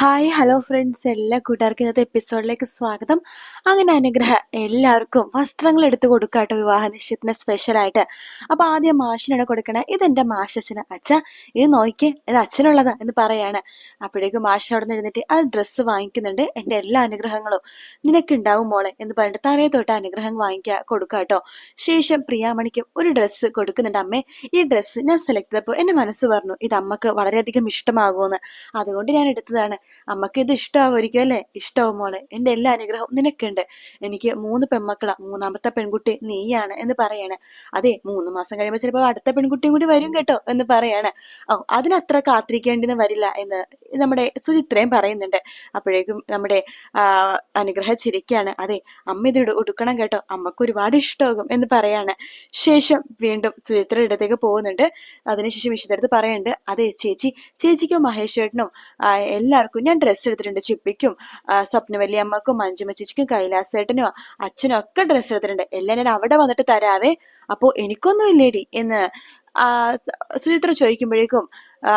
Hi hello friends എല്ലാ കൂട്ടുകാർക്കും ഇന്നത്തെ എപ്പിസോഡിലേക്ക് സ്വാഗതം. അങ്ങനെ അനുഗ്രഹ എല്ലാവർക്കും വസ്ത്രങ്ങൾ എടുത്തു കൊടുക്കാട്ടോ വിവാഹ നിശ്ചയത്തിന് സ്പെഷ്യലായിട്ട് അപ്പൊ ആദ്യം മാഷിനാണ് കൊടുക്കണേ ഇതെന്റെ മാഷച്ഛന് അച്ഛ ഇത് നോക്കിയേ ഇത് അച്ഛനുള്ളതാ എന്ന് പറയാണ്. അപ്പോഴേക്കും മാഷ് അവിടെ നിന്ന് അത് ഡ്രസ്സ് വാങ്ങിക്കുന്നുണ്ട് എന്റെ എല്ലാ അനുഗ്രഹങ്ങളും നിനക്കുണ്ടാവും മോളെ എന്ന് പറഞ്ഞിട്ട് തലേ തൊട്ട് അനുഗ്രഹം വാങ്ങിക്കുക കൊടുക്കാട്ടോ. ശേഷം പ്രിയാമണിക്ക് ഒരു ഡ്രസ്സ് കൊടുക്കുന്നുണ്ട് അമ്മേ ഈ ഡ്രസ്സ് ഞാൻ സെലക്ട് ചെയ്തപ്പോൾ എന്റെ മനസ്സ് പറഞ്ഞു ഇത് അമ്മയ്ക്ക് വളരെയധികം ഇഷ്ടമാകുമെന്ന്. അതുകൊണ്ട് ഞാൻ എടുത്തതാണ്. അമ്മയ്ക്ക് ഇത് ഇഷ്ടമാവുമായിരിക്കും അല്ലേ? ഇഷ്ടമാവും മോളെ. എന്റെ എല്ലാ അനുഗ്രഹവും നിനക്കുണ്ട്. എനിക്ക് മൂന്ന് പെൺമക്കളാ മൂന്നാമത്തെ പെൺകുട്ടി നീയാണ് എന്ന് പറയാണ്. അതെ മൂന്ന് മാസം കഴിയുമ്പോൾ ചിലപ്പോൾ അടുത്ത പെൺകുട്ടിയും കൂടി വരും കേട്ടോ എന്ന് പറയാണ്. ഓ അതിനത്ര കാത്തിരിക്കേണ്ടിന്ന് വരില്ല എന്ന് നമ്മുടെ സുചിത്രയും പറയുന്നുണ്ട്. അപ്പോഴേക്കും നമ്മുടെ അനുഗ്രഹ ചിരിക്കാണ്. അതെ അമ്മ ഇത് ഉടുക്കണം കേട്ടോ. അമ്മയ്ക്ക് ഒരുപാട് ഇഷ്ടമാകും എന്ന് പറയാണ്. ശേഷം വീണ്ടും സുചിത്ര ഇടത്തേക്ക് പോകുന്നുണ്ട്. അതിനുശേഷം വിശുദ്ധടുത്ത് പറയുന്നുണ്ട്. അതെ ചേച്ചി ചേച്ചിക്കോ മഹേഷ് എല്ലാവർക്കും ഞാൻ ഡ്രസ്സ് എടുത്തിട്ടുണ്ട്. ചിപ്പിക്കും സ്വപ്ന വലിയമ്മക്കും മഞ്ജുമ ചേച്ചിക്കും കൈലാസേട്ടനും അച്ഛനും ഒക്കെ ഡ്രസ്സ് എടുത്തിട്ടുണ്ട്. എല്ലാം ഞാൻ അവിടെ വന്നിട്ട് തരാവേ. അപ്പോ എനിക്കൊന്നും ഇല്ലേടി എന്ന് സുചിത്ര ചോദിക്കുമ്പോഴേക്കും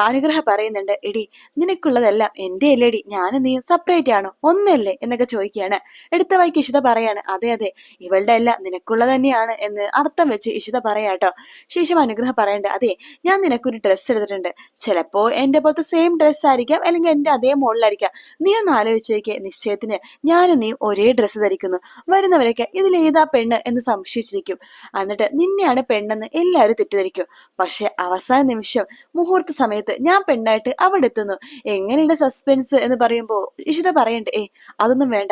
അനുഗ്രഹ പറയുന്നുണ്ട് എടി നിനക്കുള്ളതെല്ലാം എന്റെ അല്ലേടി ഞാനും നീയും സെപ്പറേറ്റ് ആണോ? ഒന്നല്ലേ? എന്നൊക്കെ ചോദിക്കുകയാണ്. എടുത്ത വായിക്ക് ഇഷിത പറയാണ് അതെ അതെ ഇവളുടെ എല്ലാം നിനക്കുള്ള തന്നെയാണ് എന്ന് അർത്ഥം വെച്ച് ഇഷിത പറയാട്ടോ ശേഷം അനുഗ്രഹം പറയണ്ട അതെ ഞാൻ നിനക്കൊരു ഡ്രസ്സ് എടുത്തിട്ടുണ്ട്. ചിലപ്പോ എന്റെ പോലത്തെ സെയിം ഡ്രസ്സ് ആയിരിക്കാം അല്ലെങ്കിൽ എന്റെ അതേ മോളിലായിരിക്കാം. നീ ഒന്ന് ആലോചിച്ച് നോക്കിയ നിശ്ചയത്തിന് ഞാനും നീ ഒരേ ഡ്രസ്സ് ധരിക്കുന്നു. വരുന്നവരൊക്കെ ഇതിലേതാ പെണ്ണ് എന്ന് സംശയിച്ചിരിക്കും. എന്നിട്ട് നിന്നെയാണ് പെണ്ണെന്ന് എല്ലാവരും തെറ്റിദ്ധരിക്കും. പക്ഷെ അവസാന നിമിഷം മുഹൂർത്ത സമയത്ത് ഞാൻ പെണ്ണായിട്ട് അവിടെ എത്തുന്നു. എങ്ങനെയുണ്ട് സസ്പെൻസ് എന്ന് പറയുമ്പോൾ ഇഷിത പറയണ്ടേ ഏ അതൊന്നും വേണ്ട.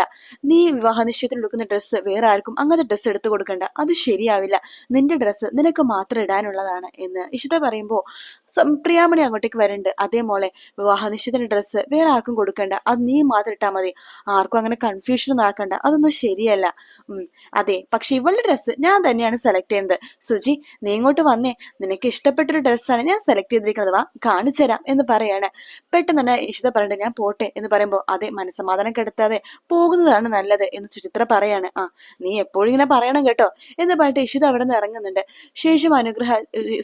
നീ വിവാഹ നിശ്ചയത്തിന് എടുക്കുന്ന ഡ്രസ്സ് വേറെ ആർക്കും അങ്ങനത്തെ ഡ്രസ്സ് എടുത്തു കൊടുക്കണ്ട. അത് ശരിയാവില്ല. നിന്റെ ഡ്രസ്സ് നിനക്ക് മാത്രം ഇടാനുള്ളതാണ്. എന്ന് ഇഷിത പറയുമ്പോൾ പ്രിയാമണി അങ്ങോട്ടേക്ക് വരണ്ട്. അതേ മോളെ വിവാഹ നിശ്ചയത്തിന് ഡ്രസ്സ് വേറെ ആർക്കും കൊടുക്കണ്ട. അത് നീ മാത്രം ഇട്ടാൽ മതി. ആർക്കും അങ്ങനെ കൺഫ്യൂഷൻ ആക്കണ്ട. അതൊന്നും ശരിയല്ല. അതെ പക്ഷെ ഇവളുടെ ഡ്രസ്സ് ഞാൻ തന്നെയാണ് സെലക്ട് ചെയ്യുന്നത്. സുജി നീ ഇങ്ങോട്ട് വന്നേ. നിനക്ക് ഇഷ്ടപ്പെട്ടൊരു ഡ്രസ്സാണ് ഞാൻ സെലക്ട് ചെയ്തിരിക്കുന്നത്. വാ കാണിച്ചു തരാം എന്ന് പറയാണ്. പെട്ടെന്ന് തന്നെ ഇഷിത പറഞ്ഞിട്ട് ഞാൻ പോട്ടെ എന്ന് പറയുമ്പോൾ അതെ മനസ്സമാധാനം കെടുത്താതെ പോകുന്നതാണ് നല്ലത് എന്ന് ചിത്ര പറയാണ്. ആ നീ എപ്പോഴും ഇങ്ങനെ പറയണം കേട്ടോ എന്ന് പറഞ്ഞിട്ട് ഇഷിത അവിടെ നിന്ന് ഇറങ്ങുന്നുണ്ട്. ശേഷം അനുഗ്രഹ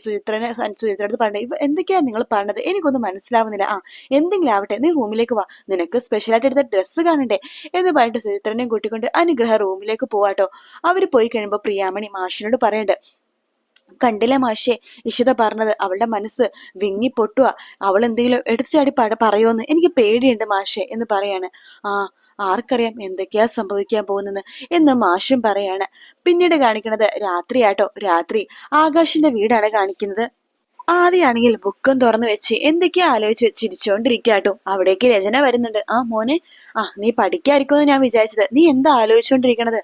സുചിത്രനെ സുചിത്ര അടുത്ത് പറഞ്ഞത് ഇപ്പൊ എന്തൊക്കെയാണ് നിങ്ങൾ പറഞ്ഞത് എനിക്കൊന്നും മനസ്സിലാവുന്നില്ല. ആ എന്തെങ്കിലും ആവട്ടെ നീ റൂമിലേക്ക് വാ. നിനക്ക് സ്പെഷ്യലായിട്ട് എടുത്ത ഡ്രസ്സ് കാണണ്ടേ എന്ന് പറഞ്ഞിട്ട് സുചിത്രനെയും കൂട്ടിക്കൊണ്ട് അനുഗ്രഹ റൂമിലേക്ക് പോവാട്ടോ. അവർ പോയി കഴിയുമ്പോൾ പ്രിയാമണി മാഷിനോട് പറയണ്ട് കണ്ടില്ലേ മാഷെ? ഇഷിത പറഞ്ഞത് അവളുടെ മനസ്സ് വിങ്ങി പൊട്ടുക അവൾ എന്തെങ്കിലും എടുത്തുചാടി പട പറയുമെന്ന് എനിക്ക് പേടിയുണ്ട് മാഷെ എന്ന് പറയാണ്. ആ ആർക്കറിയാം എന്തൊക്കെയാ സംഭവിക്കാൻ പോകുന്നത് എന്ന് മാഷും പറയാണ്. പിന്നീട് കാണിക്കുന്നത് രാത്രിയാട്ടോ. രാത്രി ആകാശിന്റെ വീടാണ് കാണിക്കുന്നത്. ആദ്യമാണെങ്കിൽ ബുക്കും തുറന്നു വെച്ച് എന്തൊക്കെയാ ആലോചിച്ച് ചിരിച്ചോണ്ടിരിക്കാട്ടോ അവിടേക്ക് രചന വരുന്നുണ്ട്. ആ മോനെ. ആ നീ പഠിക്കായിരിക്കുമെന്ന് ഞാൻ വിചാരിച്ചത്. നീ എന്താ ആലോചിച്ചോണ്ടിരിക്കണത്?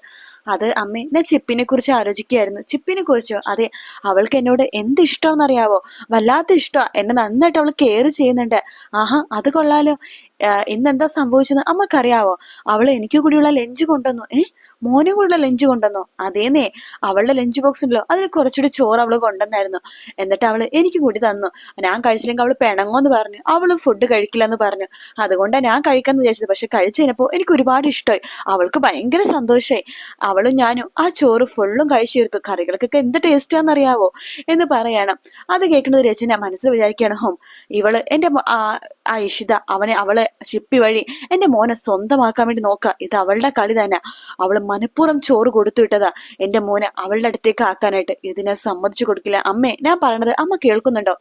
അത് അമ്മേ ഞാൻ ചിപ്പിനെ കുറിച്ച് ആലോചിക്കുകയായിരുന്നു. ചിപ്പിനെ കുറിച്ചോ? അതെ അവൾക്ക് എന്നോട് എന്ത് ഇഷ്ടമെന്നറിയാവോ വല്ലാത്ത ഇഷ്ടമാ എന്നെ നന്നായിട്ട് അവൾ കെയർ ചെയ്യുന്നുണ്ട്. ആഹാ അത് കൊള്ളാലോ. ഇന്നെന്താ സംഭവിച്ചത് അമ്മക്കറിയാവോ? അവൾ എനിക്ക് കൂടിയുള്ള ലെഞ്ച് കൊണ്ടുവന്നു. ഏ? മോനും കൂടെ ലഞ്ച് കൊണ്ടുവന്നോ? അതേന്നേ അവളുടെ ലഞ്ച് ബോക്സ് ഉണ്ടല്ലോ അതിൽ കുറച്ചുകൂടി ചോറ് അവൾ കൊണ്ടുവന്നായിരുന്നു. എന്നിട്ട് അവൾ എനിക്ക് കൂടി തന്നു. ഞാൻ കഴിച്ചില്ലെങ്കിൽ അവൾ പിണങ്ങോന്ന് പറഞ്ഞു. അവൾ ഫുഡ് കഴിക്കില്ല എന്ന് പറഞ്ഞു. അതുകൊണ്ടാണ് ഞാൻ കഴിക്കാന്ന് വിചാരിച്ചത്. പക്ഷെ കഴിച്ചു എനിക്ക് ഒരുപാട് ഇഷ്ടമായി. അവൾക്ക് ഭയങ്കര സന്തോഷമായി അവളും ഞാനും ആ ചോറ് ഫുള്ളും കഴിച്ചു തീർത്തു. കറികൾക്കൊക്കെ എന്ത് ടേസ്റ്റാന്നറിയാവോ എന്ന് പറയണം. അത് കേൾക്കുന്നത് രചന മനസ്സിൽ വിചാരിക്കുകയാണ് ഹോം ഇവൾ എന്റെ ആ ഇഷിത അവനെ അവളെ ചിപ്പി വഴി എന്റെ മോനെ സ്വന്തമാക്കാൻ വേണ്ടി നോക്കുക. ഇത് അവളുടെ കളി തന്നെ. അവൾ മനഃപൂർവം ചോറ് കൊടുത്തു വിട്ടതാ. എന്റെ മോനെ അവളുടെ അടുത്തേക്ക് ആക്കാനായിട്ട് ഇതിനെ സമ്മതിച്ചു കൊടുക്കില്ല. അമ്മേ ഞാൻ പറയണത് അമ്മ കേൾക്കുന്നുണ്ടോ?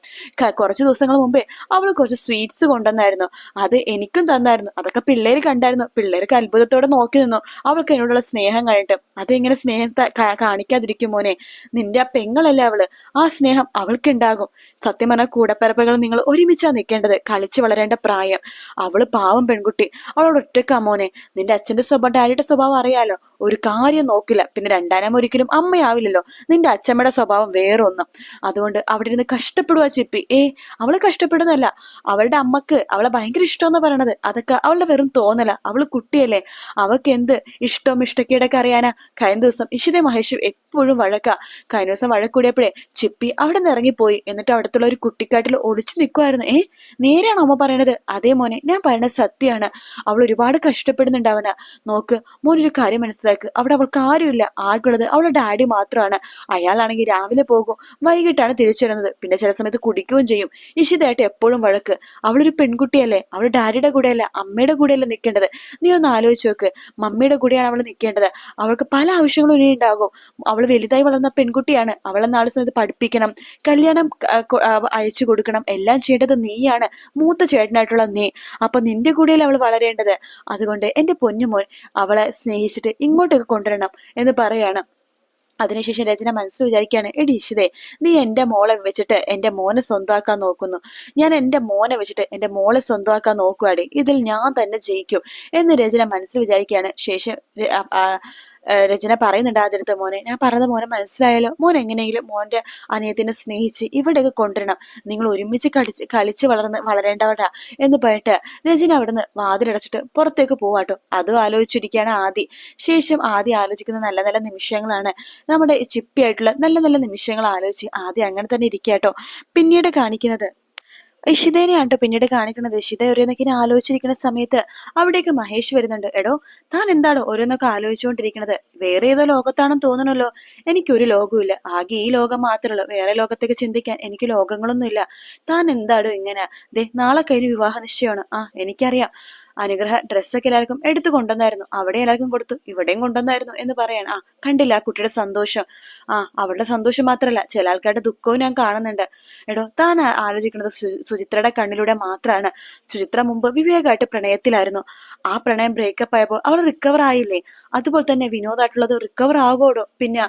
കുറച്ച് ദിവസങ്ങൾ മുമ്പേ അവൾ കുറച്ച് സ്വീറ്റ്സ് കൊണ്ടുവന്നായിരുന്നു. അത് എനിക്കും തന്നായിരുന്നു. അതൊക്കെ പിള്ളേര് കണ്ടായിരുന്നു. പിള്ളേർക്ക് അത്ഭുതത്തോടെ നോക്കി നിന്നു. അവൾക്ക് എന്നോടുള്ള സ്നേഹം കഴിഞ്ഞിട്ട്. അതെങ്ങനെ സ്നേഹം കാണിക്കാതിരിക്കും മോനെ? നിന്റെ ആ പെങ്ങളല്ലേ അവൾ. ആ സ്നേഹം അവൾക്കുണ്ടാകും. സത്യം പറഞ്ഞ കൂടപ്പിറപ്പുകൾ നിങ്ങൾ ഒരുമിച്ചാ നിൽക്കേണ്ടത്. കളിച്ചു വളരേണ്ട പ്രായം. അവൾ പാവം പെൺകുട്ടി. അവളോട് ഒറ്റക്കാ മോനെ. നിന്റെ അച്ഛന്റെ സ്വഭാവം ഡാഡിയുടെ സ്വഭാവം അറിയാലോ? ഒരു കാര്യം നോക്കില്ല. പിന്നെ രണ്ടാനം ഒരിക്കലും അമ്മയാവില്ലല്ലോ. നിന്റെ അച്ഛമ്മയുടെ സ്വഭാവം വേറൊന്നും. അതുകൊണ്ട് അവിടെ ഇരുന്ന് കഷ്ടപ്പെടുക ചിപ്പി. ഏ അവൾ കഷ്ടപ്പെടുന്നല്ല അവളുടെ അമ്മയ്ക്ക് അവളെ ഭയങ്കര ഇഷ്ടമെന്ന് പറയണത്. അതൊക്കെ അവളുടെ വെറും തോന്നല. അവൾ കുട്ടിയല്ലേ. അവക്ക് എന്ത് ഇഷ്ടവും ഇഷ്ടക്കേടൊക്കെ അറിയാനാ? കഴിഞ്ഞ ദിവസം ഇഷിത മഹേഷ് എപ്പോഴും വഴക്ക. കഴിഞ്ഞ ദിവസം വഴക്കൂടിയപ്പോഴേ ചിപ്പി അവിടെ നിന്ന് ഇറങ്ങിപ്പോയി. എന്നിട്ട് അവിടുത്തുള്ള ഒരു കുട്ടിക്കാട്ടിൽ ഒളിച്ചു നിൽക്കുമായിരുന്നു ഏ നേരെയാണ് അമ്മ പറയണത്? അതേ മോനെ ഞാൻ പറയണത് സത്യമാണ്. അവൾ ഒരുപാട് കഷ്ടപ്പെടുന്നുണ്ടാവന. നോക്ക് മോനൊരു കാര്യം മനസ്സിലാക്ക് അവിടെ അവൾക്ക് ആരുമില്ല. ആകെയുള്ളത് അവളുടെ ഡാഡി മാത്രമാണ് അയാളാണെങ്കിൽ രാവിലെ പോകും വൈകിട്ടാണ് തിരിച്ചു വരുന്നത് പിന്നെ ചില സമയത്ത് കുടിക്കുകയും ചെയ്യും. ഇഷിതായിട്ട് എപ്പോഴും വഴക്ക്. അവളൊരു പെൺകുട്ടിയല്ലേ? അവളുടെ ഡാഡിയുടെ കൂടെയല്ല അമ്മയുടെ കൂടെയല്ല നിൽക്കേണ്ടത്? നീ ഒന്ന് ആലോചിച്ച് നോക്ക്. മമ്മിയുടെ കൂടെയാണ് അവൾ നിൽക്കേണ്ടത്. അവൾക്ക് പല ആവശ്യങ്ങളും ഇനി ഉണ്ടാകും. അവൾ വലുതായി വളർന്ന പെൺകുട്ടിയാണ്. അവളെ നാളെ സമയത്ത് പഠിപ്പിക്കണം. കല്യാണം അയച്ചു കൊടുക്കണം. എല്ലാം ചെയ്യേണ്ടത് നീയാണ്. മൂത്ത ചേട്ടനായിട്ടുള്ള നീ. അപ്പൊ നിന്റെ കൂടെയല്ലേ അവൾ വളരേണ്ടത്. അതുകൊണ്ട് എന്റെ പൊന്നുമോൻ അവളെ സ്നേഹിച്ചിട്ട് ഇങ്ങോട്ടേക്ക് കൊണ്ടുവരണം എന്ന് പറയാണ്. അതിനുശേഷം രചന മനസ്സിൽ വിചാരിക്കുകയാണ് എടി ഇഷിതേ നീ എന്റെ മോളെ വെച്ചിട്ട് എന്റെ മോനെ സ്വന്തമാക്കാൻ നോക്കുന്നു. ഞാൻ എന്റെ മോനെ വെച്ചിട്ട് എന്റെ മോളെ സ്വന്തമാക്കാൻ നോക്കുവാടി. ഇതിൽ ഞാൻ തന്നെ ജയിക്കും. എന്ന് രചന മനസ്സിൽ വിചാരിക്കുകയാണ്. ശേഷം രചന പറയുന്നുണ്ട് ആദ്യത്തെ മോനെ. ഞാൻ പറഞ്ഞ മോനെ മനസ്സിലായാലോ മോൻ എങ്ങനെയെങ്കിലും മോന്റെ അനിയത്തിനെ സ്നേഹിച്ച് ഇവിടെയൊക്കെ കൊണ്ടുവരണം. നിങ്ങൾ ഒരുമിച്ച് കളിച്ച് കളിച്ച് വളർന്ന് വളരേണ്ടവരാ എന്ന് പറഞ്ഞിട്ട് രചന അവിടുന്ന് വാതിലടച്ചിട്ട് പുറത്തേക്ക് പോവാട്ടോ അതും ആലോചിച്ചിരിക്കുകയാണ് ആദി. ശേഷം ആദ്യം ആലോചിക്കുന്ന നല്ല നല്ല നിമിഷങ്ങളാണ് നമ്മുടെ ചിപ്പിയായിട്ടുള്ള നല്ല നല്ല നിമിഷങ്ങൾ ആലോചിച്ച് ആദ്യം അങ്ങനെ തന്നെ ഇരിക്കാട്ടോ പിന്നീട് കാണിക്കുന്നത് ഇഷിതേനെയാണ് ട്ടോ പിന്നീട് കാണിക്കുന്നത്. ഇഷിത ഓരോന്നൊക്കെ ആലോചിച്ചിരിക്കുന്ന സമയത്ത് അവിടേക്ക് മഹേഷ് വരുന്നുണ്ട്. എടോ താൻ എന്താണോ ഓരോന്നൊക്കെ ആലോചിച്ചുകൊണ്ടിരിക്കുന്നത്? വേറെ ഏതോ ലോകത്താണെന്ന് തോന്നണല്ലോ എനിക്കൊരു ലോകമില്ല ആകെ ഈ ലോകം മാത്രമേ ഉള്ളൂ. വേറെ ലോകത്തേക്ക് ചിന്തിക്കാൻ എനിക്ക് ലോകങ്ങളൊന്നുമില്ല. താൻ എന്താണോ ഇങ്ങനെ? ദേ നാളെ കഴിഞ്ഞ് വിവാഹ നിശ്ചയമാണ് ആ എനിക്കറിയാം. അനുഗ്രഹ ഡ്രസ്സൊക്കെ എല്ലാവർക്കും എടുത്തു കൊണ്ടുവന്നായിരുന്നു. അവിടെ എല്ലാവർക്കും കൊടുത്തു ഇവിടെയും കൊണ്ടുവന്നായിരുന്നു എന്ന് പറയാൻ ആ കണ്ടില്ല ആ കുട്ടിയുടെ സന്തോഷം. ആ അവളുടെ സന്തോഷം മാത്രമല്ല ചില ആൾക്കാരുടെ ദുഃഖവും ഞാൻ കാണുന്നുണ്ട്. എടോ താൻ ആലോചിക്കുന്നത് സുചിത്രയുടെ കണ്ണിലൂടെ മാത്രമാണ് സുചിത്ര മുമ്പ് വിവേകമായിട്ട് പ്രണയത്തിലായിരുന്നു. ആ പ്രണയം ബ്രേക്കപ്പ് ആയപ്പോൾ അവൾ റിക്കവർ ആയില്ലേ? അതുപോലെ തന്നെ വിനോദായിട്ടുള്ളത് റിക്കവർ ആകോടോ പിന്നെ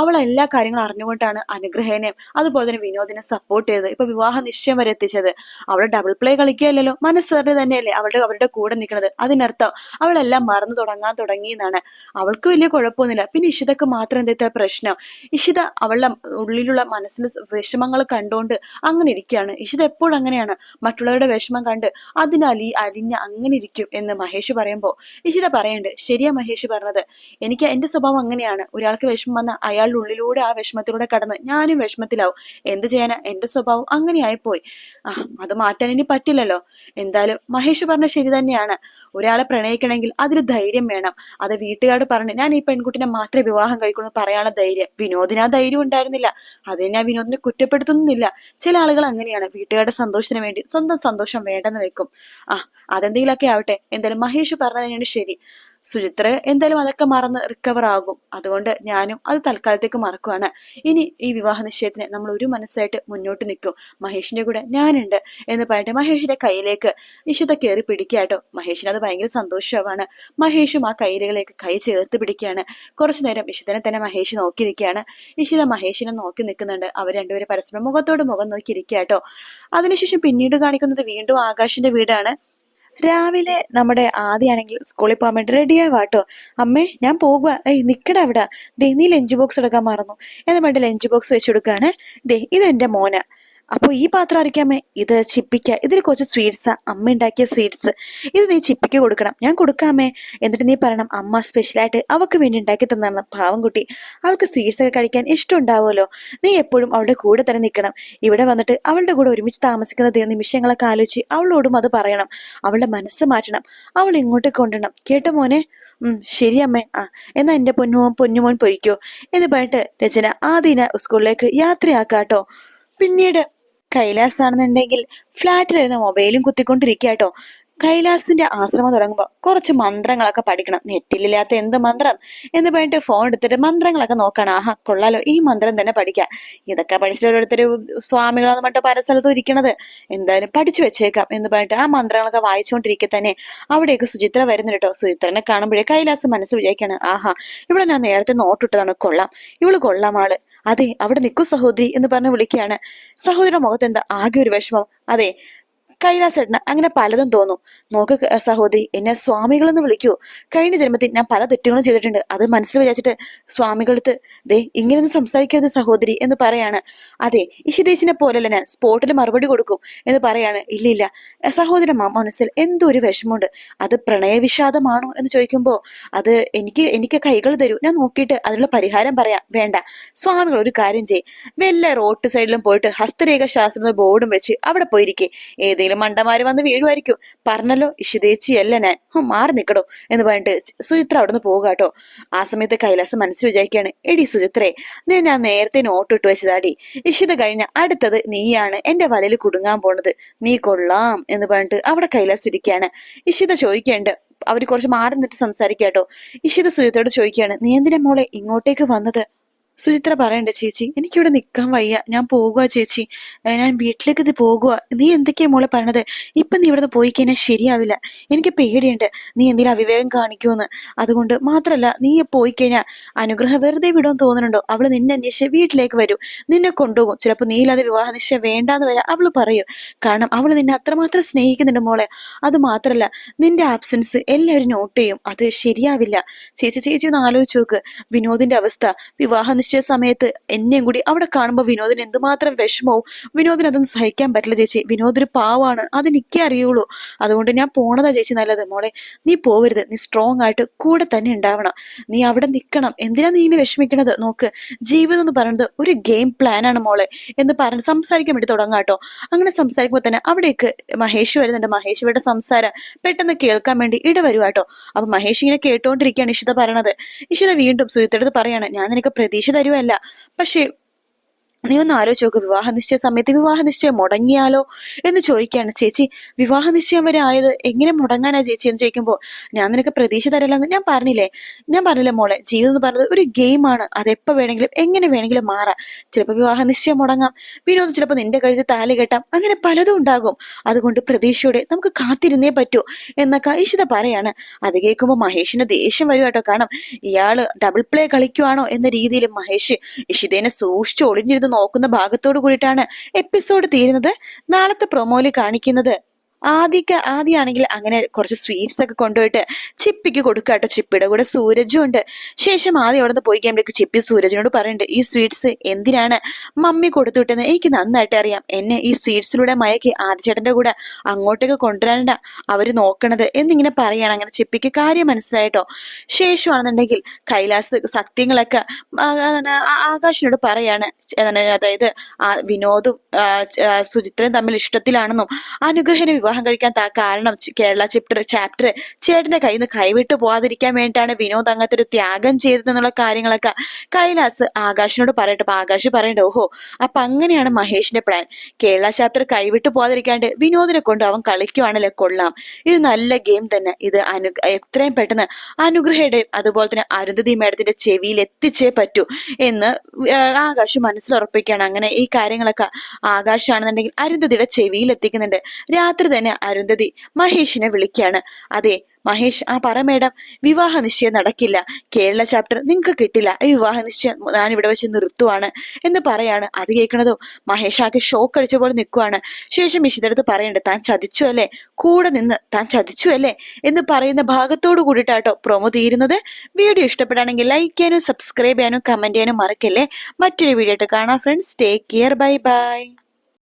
അവൾ എല്ലാ കാര്യങ്ങളും അറിഞ്ഞുകൊണ്ടാണ് അനുഗ്രഹേനെയും അതുപോലെ തന്നെ വിനോദിനെ സപ്പോർട്ട് ചെയ്തത്. ഇപ്പൊ വിവാഹ നിശ്ചയം വരെ എത്തിച്ചത്. അവൾ ഡബിൾ പ്ലേ കളിക്കുകയല്ലോ മനസ്സറിഞ്ഞ് തന്നെയല്ലേ അവളുടെ അവരുടെ കൂടെ നിൽക്കുന്നത്. അതിനർത്ഥം അവളെല്ലാം മറന്നു തുടങ്ങാൻ തുടങ്ങി എന്നാണ് അവൾക്ക് വലിയ കുഴപ്പമൊന്നുമില്ല. പിന്നെ ഇഷിതക്ക് മാത്രം എന്താ പ്രശ്നം? ഇഷിത അവളുടെ ഉള്ളിലുള്ള മനസ്സിൽ വിഷമങ്ങൾ കണ്ടുകൊണ്ട് അങ്ങനെ ഇരിക്കുകയാണ്. ഇഷിത എപ്പോഴും അങ്ങനെയാണ്. മറ്റുള്ളവരുടെ വിഷമം കണ്ട് അതിനാൽ ഈ അലിഞ്ഞ അങ്ങനെ ഇരിക്കും എന്ന് മഹേഷ് പറയുമ്പോൾ ഇഷിത പറയുന്നുണ്ട് ശരിയാ മഹേഷ് പറഞ്ഞത്. എനിക്ക് എന്റെ സ്വഭാവം അങ്ങനെയാണ്. ഒരാൾക്ക് വിഷമം വന്ന അയാളുടെ ഉള്ളിലൂടെ ആ വിഷമത്തിലൂടെ കടന്ന് ഞാനും വിഷമത്തിലാവും. എന്ത് ചെയ്യാനാ? എന്റെ സ്വഭാവം അങ്ങനെ ആയിപ്പോയി ആ അത് മാറ്റാൻ ഇനി പറ്റില്ലല്ലോ. എന്തായാലും മഹേഷ് പറഞ്ഞ ശരി തന്നെയാണ്. ഒരാളെ പ്രണയിക്കണമെങ്കിൽ അതിൽ ധൈര്യം വേണം. അത് വീട്ടുകാരോട് പറഞ്ഞു ഞാൻ ഈ പെൺകുട്ടിനെ മാത്രമേ വിവാഹം കഴിക്കുള്ളൂ പറയാനുള്ള ധൈര്യം. വിനോദിന് ആ ധൈര്യം ഉണ്ടായിരുന്നില്ല. അത് ഞാൻ വിനോദിനെ കുറ്റപ്പെടുത്തുന്നില്ല. ചില ആളുകൾ അങ്ങനെയാണ്. വീട്ടുകാരുടെ സന്തോഷത്തിന് വേണ്ടി സ്വന്തം സന്തോഷം വേണ്ടെന്ന് വെക്കും. ആ അതെന്തെങ്കിലുമൊക്കെ ആവട്ടെ. എന്തായാലും മഹേഷ് പറഞ്ഞതിനാണ് ശരി. സുചിത്ര എന്തായാലും അതൊക്കെ മറന്ന് റിക്കവർ ആകും. അതുകൊണ്ട് ഞാനും അത് തൽക്കാലത്തേക്ക് മറക്കുവാണ്. ഇനി ഈ വിവാഹ നിശ്ചയത്തിന് നമ്മൾ ഒരു മനസ്സായിട്ട് മുന്നോട്ട് നിൽക്കും. മഹേഷിന്റെ കൂടെ ഞാനുണ്ട് എന്ന് പറഞ്ഞിട്ട് മഹേഷിന്റെ കയ്യിലേക്ക് ഇഷിത കയറി പിടിക്കാട്ടോ മഹേഷിന് അത് ഭയങ്കര സന്തോഷമാണ്. മഹേഷും ആ കയ്യിലേക്ക് കൈ ചേർത്ത് പിടിക്കുകയാണ്. കുറച്ചു നേരം ഇഷിതനെ തന്നെ മഹേഷ് നോക്കി നിൽക്കുകയാണ്. ഇഷിത മഹേഷിനെ നോക്കി നിൽക്കുന്നുണ്ട്. അവർ രണ്ടുപേരും പരസ്പരം മുഖത്തോട് മുഖം നോക്കി ഇരിക്കാട്ടോ അതിനുശേഷം പിന്നീട് കാണിക്കുന്നത് വീണ്ടും ആകാശിന്റെ വീടാണ്. രാവിലെ നമ്മുടെ ആദ്യമാണെങ്കിൽ സ്കൂളിൽ പോകാൻ വേണ്ടി റെഡിയാവാട്ടോ അമ്മേ ഞാൻ പോകുക ഏയ് നിക്കട അവിടെ. ദേ നീ ലഞ്ച് ബോക്സ് എടുക്കാൻ മറന്നു. എന്ന് വേണ്ടി ലഞ്ച് ബോക്സ് വെച്ച് കൊടുക്കുകയാണ് ദേ ഇത് എന്റെ മോന. അപ്പൊ ഈ പാത്രം അറിയിക്കാമേ ഇത് ചിപ്പിക്ക. ഇതിൽ കുറച്ച് സ്വീറ്റ്സ് അമ്മ ഉണ്ടാക്കിയ സ്വീറ്റ്സ് ഇത് നീ ചിപ്പിക്ക് കൊടുക്കണം. ഞാൻ കൊടുക്കാമേ. എന്നിട്ട് നീ പറയണം അമ്മ സ്പെഷ്യലായിട്ട് അവൾക്ക് വേണ്ടി ഉണ്ടാക്കി തന്നാണ് പാവം കുട്ടി. അവൾക്ക് സ്വീറ്റ്സ് ഒക്കെ കഴിക്കാൻ ഇഷ്ടം ഉണ്ടാവുമല്ലോ. നീ എപ്പോഴും അവളുടെ കൂടെ തന്നെ നിൽക്കണം. ഇവിടെ വന്നിട്ട് അവളുടെ കൂടെ ഒരുമിച്ച് താമസിക്കുന്ന നിമിഷങ്ങളൊക്കെ ആലോചിച്ച് അവളോടും അത് പറയണം. അവളുടെ മനസ്സ് മാറ്റണം. അവൾ ഇങ്ങോട്ട് കൊണ്ടുവരണം. കേട്ട മോനെ? ശരി അമ്മേ. ആ എന്നാ എന്റെ പൊന്നുമോൻ പൊന്നുമോൻ പൊയ്ക്കോ. എന്ന് പറഞ്ഞിട്ട് രചന ആദ്യന സ്കൂളിലേക്ക് യാത്രയാക്കാട്ടോ. പിന്നീട് കൈലാസ് ആണെന്നുണ്ടെങ്കിൽ ഫ്ലാറ്റിലിരുന്ന് മൊബൈലും കുത്തിക്കൊണ്ടിരിക്കാട്ടോ കൈലാസിന്റെ ആശ്രമം തുടങ്ങുമ്പോൾ കുറച്ച് മന്ത്രങ്ങളൊക്കെ പഠിക്കണം. നെറ്റിലില്ലാത്ത എന്ത് മന്ത്രം? എന്ന് പറഞ്ഞിട്ട് ഫോൺ എടുത്തിട്ട് മന്ത്രങ്ങളൊക്കെ നോക്കണം. ആഹാ കൊള്ളാലോ ഈ മന്ത്രം തന്നെ പഠിക്കാം. ഇതൊക്കെ പഠിച്ചിട്ട് ഓരോരുത്തർ സ്വാമികളെന്ന് പറഞ്ഞിട്ട് പല സ്ഥലത്തും ഇരിക്കണത്. എന്തായാലും പഠിച്ചു വെച്ചേക്കാം എന്ന് പറഞ്ഞിട്ട് ആ മന്ത്രങ്ങളൊക്കെ വായിച്ചുകൊണ്ടിരിക്കെ തന്നെ അവിടെയൊക്കെ സുചിത്ര വരുന്നു കേട്ടോ സുചിത്രനെ കാണുമ്പോഴേ കൈലാസ് മനസ്സ് വിചാരിക്കാണ് ആഹാ ഇവിടെ ഞാൻ നേരത്തെ നോട്ടിട്ടതാണ് കൊള്ളാം. ഇവൾ കൊള്ളാം ആൾ. അതെ അവിടെ നിൽക്കൂ സഹോദരി എന്ന് പറഞ്ഞ് വിളിക്കുകയാണ്. സഹോദരിയുടെ മുഖത്ത് എന്താ ആകെ ഒരു വിഷമം. അതെ കൈലാസേട്ടന് അങ്ങനെ പലതും തോന്നും. നോക്ക് സഹോദരി എന്നെ സ്വാമികളെന്ന് വിളിക്കൂ. കഴിഞ്ഞ ജന്മത്തിൽ ഞാൻ പല തെറ്റുകളും ചെയ്തിട്ടുണ്ട്. അത് മനസ്സിൽ വിചാരിച്ചിട്ട് സ്വാമികളെടുത്ത് ദേ ഇങ്ങനെയൊന്നും സംസാരിക്കരുത് സഹോദരി എന്ന് പറയാണ്. അതെ ഇഷിദേശിനെ പോലല്ല ഞാൻ. സ്പോട്ടിൽ മറുപടി കൊടുക്കും എന്ന് പറയാണ്. ഇല്ല ഇല്ല. സഹോദരൻ മനസ്സിൽ എന്തോ ഒരു വിഷമമുണ്ട്. അത് പ്രണയവിഷാദമാണോ എന്ന് ചോദിക്കുമ്പോൾ അത് എനിക്ക് എനിക്ക് കൈകൾ തരൂ. ഞാൻ നോക്കിയിട്ട് അതിനുള്ള പരിഹാരം പറയാം. വേണ്ട. സ്വാമികൾ ഒരു കാര്യം ചെയ്യും. വല്ല റോഡ് സൈഡിലും പോയിട്ട് ഹസ്തരേഖ ശാസ്ത്ര ബോർഡും വെച്ച് അവിടെ പോയിരിക്കേ. ഏതെങ്കിലും ഏതെങ്കിലും മണ്ടന്മാര് വന്ന് വീഴുമായിരിക്കും. പറഞ്ഞല്ലോ ഇഷിതേച്ചിയല്ല ഞാൻ. മാറി നിൽക്കടോ എന്ന് പറഞ്ഞിട്ട് സുചിത്ര അവിടുന്ന് പോകുക കേട്ടോ. ആ സമയത്ത് കൈലാസം മനസ്സിൽ വിചാരിക്കുകയാണ് എടി സുചിത്രേ നീ ഞാൻ നേരത്തെ നോട്ട് ഇട്ട് വെച്ചതാടി. ഇഷിത കഴിഞ്ഞ അടുത്തത് നീയാണ് എന്റെ വലയിൽ കുടുങ്ങാൻ പോണത്. നീ കൊള്ളാം എന്ന് പറഞ്ഞിട്ട് അവിടെ കൈലാസ് ഇരിക്കുകയാണ്. ഇഷിത ചോദിക്കേണ്ട അവർ കുറച്ച് മാറി നിന്നിട്ട് സംസാരിക്കാട്ടോ ഇഷിത സുചിത്രയോട് ചോദിക്കുകയാണ് നീ എന്തിനാ മോളെ ഇങ്ങോട്ടേക്ക് വന്നത്? സുചിത്ര പറയണ്ട ചേച്ചി? എനിക്കിവിടെ നിൽക്കാൻ വയ്യ. ഞാൻ പോകുക ചേച്ചി. ഞാൻ വീട്ടിലേക്ക് ഇത് പോകുക നീ എന്തൊക്കെയാ മോളെ പറയണത്? ഇപ്പൊ നീ ഇവിടുന്ന് പോയി കഴിഞ്ഞാൽ ശരിയാവില്ല. എനിക്ക് പേടിയുണ്ട്. നീ എന്തെങ്കിലും അവിവേകം കാണിക്കുമെന്ന് അതുകൊണ്ട് മാത്രമല്ല നീ പോയി കഴിഞ്ഞാൽ അനുഗ്രഹം വെറുതെ വിടുമെന്ന് തോന്നുന്നുണ്ടോ? അവൾ നിന്നെ അന്വേഷിച്ച് വീട്ടിലേക്ക് വരും. നിന്നെ കൊണ്ടുപോകും. ചിലപ്പോൾ നീ ഇല്ലാതെ വിവാഹ നിശ്ചയം വേണ്ടാന്ന് വരെ അവൾ പറയും. കാരണം അവൾ നിന്നെ അത്രമാത്രം സ്നേഹിക്കുന്നുണ്ട് മോളെ. അത് മാത്രല്ല നിന്റെ ആബ്സെൻസ് എല്ലാവരും നോട്ട് ചെയ്യും. അത് ശരിയാവില്ല. ചേച്ചി ചേച്ചി ഒന്ന് ആലോചിച്ച് നോക്ക്. വിനോദിന്റെ അവസ്ഥ വിവാഹ നിശ്ചയ സമയത്ത് എന്നെയും കൂടി അവിടെ കാണുമ്പോൾ വിനോദിന് എന്തുമാത്രം വിഷമവും വിനോദിന് അതൊന്നും സഹിക്കാൻ പറ്റില്ല ചേച്ചി. വിനോദ് ഒരു പാവാണ്. അത് എനിക്കേ അറിയുള്ളൂ. അതുകൊണ്ട് ഞാൻ പോണതാ ചേച്ചി നല്ലത്. മോളെ നീ പോവരുത്. നീ സ്ട്രോങ് ആയിട്ട് കൂടെ തന്നെ ഉണ്ടാവണം. നീ അവിടെ നിൽക്കണം എന്തിനാ നീ ഇങ്ങനെ വിഷമിക്കണത്? നോക്ക്. ജീവിതം എന്ന് പറയുന്നത് ഒരു ഗെയിം പ്ലാൻ ആണ് മോളെ. എന്ന് പറഞ്ഞ് സംസാരിക്കാൻ വേണ്ടി തുടങ്ങാം കേട്ടോ. അങ്ങനെ സംസാരിക്കുമ്പോൾ തന്നെ അവിടേക്ക് മഹേഷ് വരുന്നുണ്ട്. മഹേഷിയുടെ സംസാരം പെട്ടെന്ന് കേൾക്കാൻ വേണ്ടി ഇടവരുവാട്ടോ അപ്പൊ മഹേഷ് ഇങ്ങനെ കേട്ടോണ്ടിരിക്കുകയാണ് ഇഷിത പറയണത്. ഇഷിത വീണ്ടും സുഹൃത്തെടുത്ത് പറയാണ് ഞാൻ നിനക്ക് പ്രതീക്ഷ തരുവല്ല. പക്ഷേ നീ ഒന്ന് ആലോചിച്ച് നോക്ക്. വിവാഹ നിശ്ചയ സമയത്ത് വിവാഹ നിശ്ചയം മുടങ്ങിയാലോ എന്ന് ചോദിക്കുകയാണ് ചേച്ചി. വിവാഹ നിശ്ചയം വരെ ആയത് എങ്ങനെ മുടങ്ങാനാ ചേച്ചി എന്ന് ചോദിക്കുമ്പോൾ ഞാൻ നിനക്ക് പ്രതീക്ഷ തരില്ലെന്ന് ഞാൻ പറഞ്ഞില്ലേ? ഞാൻ പറഞ്ഞില്ലേ മോളെ ജീവിതം എന്ന് പറഞ്ഞത് ഒരു ഗെയിമാണ്. അത് എപ്പോ വേണമെങ്കിലും എങ്ങനെ വേണമെങ്കിലും മാറാം. ചിലപ്പോൾ വിവാഹ നിശ്ചയം മുടങ്ങാം വിനോദം ചിലപ്പോൾ നിന്റെ കഴുത്തിൽ താലി കെട്ടാം. അങ്ങനെ പലതും ഉണ്ടാകും. അതുകൊണ്ട് പ്രതീക്ഷയോടെ നമുക്ക് കാത്തിരുന്നേ പറ്റൂ എന്നൊക്കെ ഇഷിത പറയാണ്. അത് കേൾക്കുമ്പോൾ മഹേഷിന് ദേഷ്യം വരും കേട്ടോ. കാരണം ഇയാൾ ഡബിൾ പ്ലേ കളിക്കുവാണോ എന്ന രീതിയിൽ മഹേഷ് ഇഷിതേനെ സൂക്ഷിച്ചു ഒളിഞ്ഞിരുന്ന് നോക്കുന്ന ഭാഗത്തോടു കൂടിയിട്ടാണ് എപ്പിസോഡ് തീരുന്നത്. നാളത്തെ പ്രൊമോയിൽ കാണിക്കുന്നത്. ആദ്യക്ക് ആദ്യമാണെങ്കിൽ അങ്ങനെ കുറച്ച് സ്വീറ്റ്സ് ഒക്കെ കൊണ്ടുപോയിട്ട് ചിപ്പിക്ക് കൊടുക്കുക കേട്ടോ ചിപ്പിയുടെ കൂടെ. സൂരജും ഉണ്ട്. ശേഷം ആദ്യം അവിടെ നിന്ന് പോയി കഴിയുമ്പോഴേക്ക് ചിപ്പി സൂരജിനോട് പറയുന്നുണ്ട് ഈ സ്വീറ്റ്സ് എന്തിനാണ് മമ്മി കൊടുത്തു വിട്ടെന്ന് എനിക്ക് നന്നായിട്ട് അറിയാം. എന്നെ ഈ സ്വീറ്റ്സിലൂടെ മയക്കി ആദ്യചേട്ടന്റെ കൂടെ അങ്ങോട്ടേക്ക് കൊണ്ടുവരാണ്ട അവർ നോക്കണത്. എന്നിങ്ങനെ പറയാണ്. അങ്ങനെ ചിപ്പിക്ക് കാര്യം മനസ്സിലായിട്ടോ? ശേഷമാണെന്നുണ്ടെങ്കിൽ കൈലാസ് സത്യങ്ങളൊക്കെ ആകാശിനോട് പറയാണ്. അതായത് വിനോദും സുചിത്രയും തമ്മിൽ ഇഷ്ടത്തിലാണെന്നും അനുഗ്രഹനെ വിവാഹം കഴിക്കാൻ കാരണം കേരള ചാപ്റ്റർ ചാപ്റ്റർ ചേട്ടന്റെ കയ്യിൽ നിന്ന് കൈവിട്ട് പോവാതിരിക്കാൻ വേണ്ടിയിട്ടാണ് വിനോദ് അങ്ങനത്തെ ഒരു ത്യാഗം ചെയ്തതെന്നുള്ള കാര്യങ്ങളൊക്കെ കൈലാസ് ആകാശിനോട് പറയട്ടെ. അപ്പൊ ആകാശ് പറയണ്ട ഓഹോ അപ്പൊ അങ്ങനെയാണ് മഹേഷിന്റെ പ്ലാൻ കേരള ചാപ്റ്റർ കൈവിട്ട് പോവാതിരിക്കാണ്ട് വിനോദിനെ കൊണ്ട് അവൻ കളിക്കുവാണല്ലേ കൊള്ളാം. ഇത് നല്ല ഗെയിം തന്നെ. ഇത് അനു എത്രയും പെട്ടെന്ന് അനുഗ്രഹയുടെയും അതുപോലെ തന്നെ അരുന്ധതി മേഡത്തിന്റെ ചെവിയിൽ എത്തിച്ചേ പറ്റൂ എന്ന് ആകാശ് മനസ്സിലുറപ്പിക്കുകയാണ് അങ്ങനെ ഈ കാര്യങ്ങളൊക്കെ ആകാശാണെന്നുണ്ടെങ്കിൽ അരുന്ധതിയുടെ ചെവിയിൽ എത്തിക്കുന്നുണ്ട്. രാത്രി തന്നെ അരുന്ധതി മഹേഷിനെ വിളിക്കുകയാണ്. അതെ മഹേഷ് ആ പറ മേഡം വിവാഹ നിശ്ചയം നടക്കില്ല. കേരള ചാപ്റ്റർ നിങ്ങൾക്ക് കിട്ടില്ല. ഈ വിവാഹ നിശ്ചയം ഞാൻ ഇവിടെ വെച്ച് നിർത്തുവാണ് എന്ന് പറയാണ്. അത് കേൾക്കണതോ? മഹേഷ് ആകെ ഷോക്ക് അടിച്ച പോലെ നിൽക്കുവാണ്. ശേഷം ഇഷിതടുത്ത് പറയണ്ട താൻ ചതിച്ചു അല്ലേ? കൂടെ നിന്ന് താൻ ചതിച്ചു അല്ലേ? എന്ന് പറയുന്ന ഭാഗത്തോട് കൂടിയിട്ടാട്ടോ പ്രൊമോ തീരുന്നത്. വീഡിയോ ഇഷ്ടപ്പെടുകയാണെങ്കിൽ ലൈക്ക് ചെയ്യാനും സബ്സ്ക്രൈബ് ചെയ്യാനും കമന്റ് ചെയ്യാനും മറക്കല്ലേ? മറ്റൊരു വീഡിയോ ആയിട്ട് കാണാം friends take care bye bye